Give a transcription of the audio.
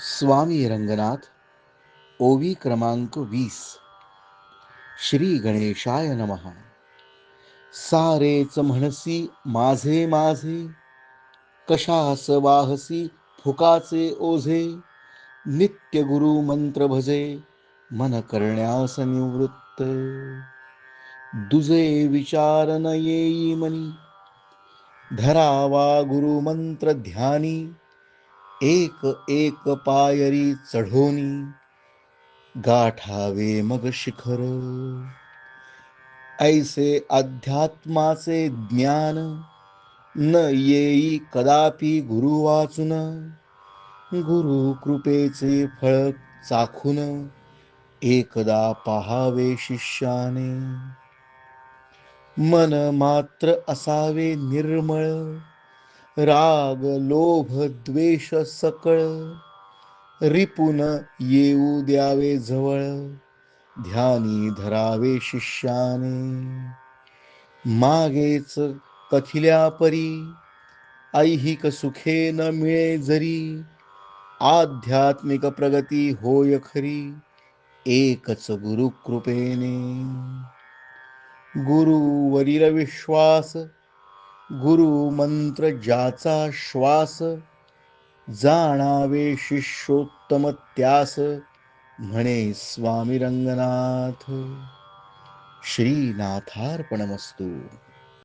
स्वामी रंगनाथ ओवी क्रमांक वीस. श्री गणेशाय नमहा सारेच म्हणसी माझे माझे. कशास वाहसी फुकाचे ओझे. नित्य गुरु मंत्र भजे मन करण्यास निवृत्त. दुजे विचार न येई मनी. धरावा गुरु मंत्र ध्यानी. एक एक पायरी चढोनी गाठावे मग शिखर. ऐसे अध्यात्माचे ज्ञान न येई कदापि गुरु वाचून गुरु कृपेचे फळ चाखून एकदा पहावे शिष्याने. मन मात्र असावे निर्मळ राग लोभ द्वेष सकळ रिपुन येऊ द्यावे जवळ. ध्यानी धरावे शिष्याने. मागेच कथिल्या परी ऐहिक सुखे न मिळे जरी. आध्यात्मिक प्रगती होय खरी एकच गुरु कृपेने गुरुवरील विश्वास गुरु मंत्र ज्याचा श्वास जाणावे शिष्योत्तम त्यास म्हणे स्वामी रंगनाथ. श्रीनाथार्पणमस्तू.